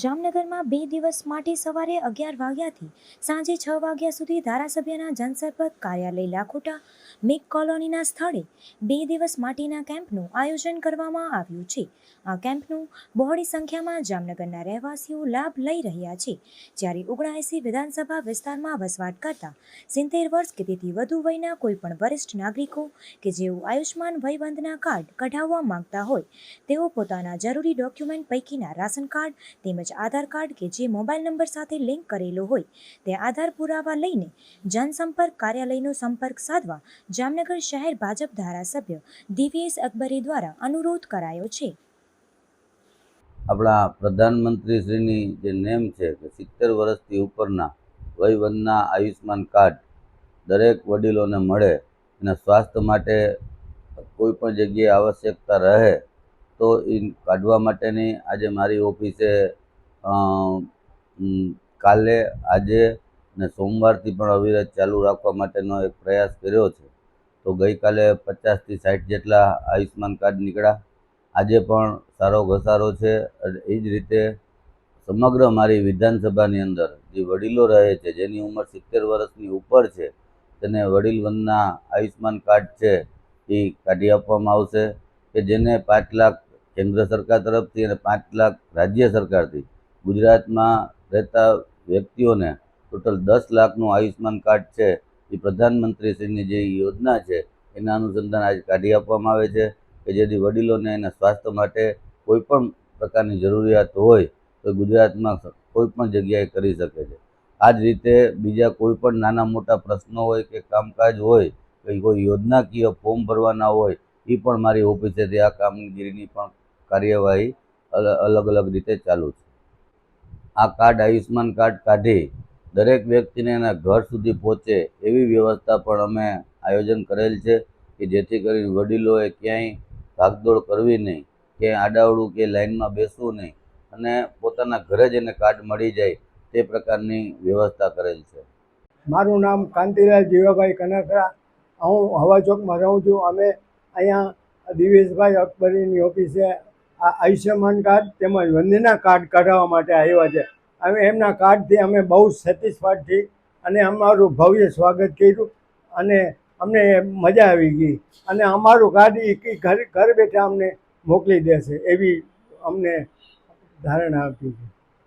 જામનગરમાં બે દિવસ માટે સવારે અગિયાર વાગ્યાથી સાંજે છ વાગ્યા સુધી ધારાસભ્યના જનસંપર્ક કાર્યાલય લાખોટા મેક કોલોનીના સ્થળે બે દિવસ માટેના કેમ્પનું આયોજન કરવામાં આવ્યું છે. આ કેમ્પનું બહોળી સંખ્યામાં જામનગરના રહેવાસીઓ લાભ લઈ રહ્યા છે. જ્યારે ઓગણએંસી વિધાનસભા વિસ્તારમાં વસવાટ કરતા સિત્તેર વર્ષ કે તેથી વધુ વયના કોઈપણ વરિષ્ઠ નાગરિકો કે જેઓ આયુષ્માન વયવંદના કાર્ડ કઢાવવા માંગતા હોય, તેઓ પોતાના જરૂરી ડોક્યુમેન્ટ પૈકીના રાશન કાર્ડ તેમજ આધાર કાર્ડ કે જે મોબાઈલ નંબર સાથે લિંક કરેલો હોય, તે આધાર પુરાવા લઈને જનસંપર્ક કાર્યાલયનો સંપર્ક સાધવા જામનગર શહેર ભાજપ ધારાસભ્ય દિવ્યેશ અકબરી દ્વારા અનુરોધ કરાયો છે. આપણા પ્રધાનમંત્રીશ્રીની જે નેમ છે કે સિત્તેર વર્ષથી ઉપરના વયવંદના આયુષ્માન કાર્ડ દરેક વડીલોને મળે એના સ્વાસ્થ્ય માટે કોઈ પણ જગ્યાએ આવશ્યકતા રહે, તો એ કાઢવા માટેની આજે મારી ઓફિસે કાલે, આજે ને સોમવારથી પણ અવિરત ચાલુ રાખવા માટેનો એક પ્રયાસ કર્યો છે. તો ગઈકાલે પચાસથી સાઠ જેટલા આયુષ્માન કાર્ડ નીકળ્યા. આજે પણ સારો ઘસારો છે. એ જ રીતે સમગ્ર મારી વિધાનસભાની અંદર જે વડીલો રહે છે, જેની ઉંમર સિત્તેર વર્ષની ઉપર છે, તેને વડીલ વંદના આયુષ્માન કાર્ડ છે એ કાઢી આપવામાં આવશે કે જેને પાંચ લાખ કેન્દ્ર સરકાર તરફથી અને પાંચ લાખ રાજ્ય સરકારથી ગુજરાતમાં રહેતા વ્યક્તિઓને ટોટલ દસ લાખનું આયુષ્માન કાર્ડ છે. એ પ્રધાનમંત્રીશ્રીની જે યોજના છે, એના અનુસંધાન આજે કાઢી આપવામાં આવે છે કે જેથી વડીલોને એના સ્વાસ્થ્ય માટે કોઈ પણ પ્રકારની જરૂરિયાત હોય તો ગુજરાતમાં કોઈપણ જગ્યાએ કરી શકે છે. આ જ રીતે બીજા કોઈ પણ નાના મોટા પ્રશ્નો હોય કે કામકાજ હોય, કે કોઈ યોજનાકીય ફોર્મ ભરવાના હોય એ પણ મારી ઓફિસેથી આ કામગીરીની પણ કાર્યવાહી અલ- અલગ અલગ રીતે ચાલુ છે. આ કાર્ડ આયુષ્યમાન કાર્ડ કાઢી દરેક વ્યક્તિને એના ઘર સુધી પહોંચે એવી વ્યવસ્થા પણ અમે આયોજન કરેલ છે કે જેથી કરીને વડીલોએ ક્યાંય ભાગદોડ કરવી નહીં ક્યાંય આડાવડું, કે લાઇનમાં બેસવું નહીં અને પોતાના ઘરે જ એને કાર્ડ મળી જાય તે પ્રકારની વ્યવસ્થા કરેલ છે. મારું નામ કાંતિલાલ જીવાભાઈ કનકરા. હું હવા ચોકમાં રહું છું. અમે અહીંયા દિવેશભાઈ અકબરીની ઓફિસે આ આયુષ્યમાન કાર્ડ તેમજ વંદના કાર્ડ કઢાવવા માટે આવ્યા છે. અમે એમના કાર્ડથી અમે બહુ સેટિસ્ફાઈડ થઈ અને અમારું ભવ્ય સ્વાગત કર્યું અને અમને મજા આવી ગઈ. અને અમારું કાર્ડ એ ઘર ઘર બેઠા અમને મોકલી દેશે એવી અમને ધારણા આપી છે.